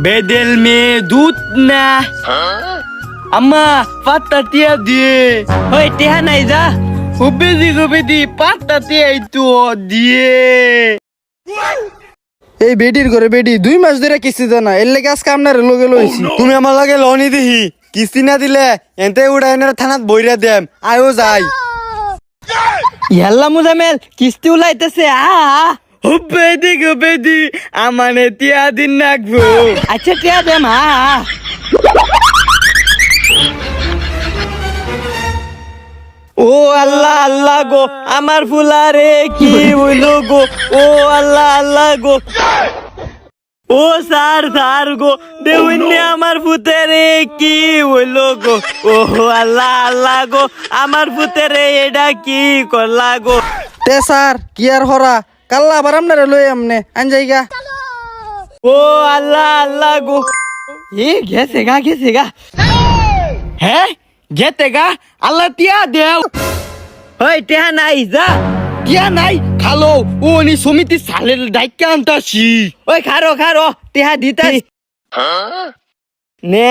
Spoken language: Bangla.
বেদেল মে দুধ না। আম্মা পাত্তা টিয়া দিয়ে। ওই টেহা নাই যা। হুবেদি হুবেদি পাত্তা টিয়া তো দিয়ে। এই বেডির ঘরে বেডি দুই মাস ধরে কিস্তি দেয় না। এর লেগে আজকে আপনার লগে লইছি। তুমি আমার লাগে লনি দিহি। কিস্তি না দিলে এনতে উড়াই এনে থানাত বইরা দেম। আয়ও যাই। ইয়াল্লা মুজামেল কিস্তি উলাইতেছে আ। আ। হুবেদি হুবেদি আমানে টিয়া দিন নাকবো আচ্ছা দেম আ আ। ও আল্লাহ আল্লাহ গো আমার ফুলারে কি হইল গো? ও আল্লাহ আল্লাহ গো। ও স্যার স্যার গো দেউন্নি আমার ফুতেরে কি হইল গো? ও আল্লাহ আল্লাহ গো আমার ফুতেরে এটা কি করলা গো? তে স্যার কি আর হরা? কাল্লা আবার আপনার লই আমনে আন যাইগা ও আল্লাহ আল্লাহ গো। এ গেছে গা গেছে গা। হ্যাঁ গেতে গা। আল্লাহ টিয়া দেও। ওই টিয়া নাই যা। টিয়া নাই খালো। ও নি সমিতি সালের ডাইকা আনতাছি। ওই খারো খারো টিয়া দিতাই নে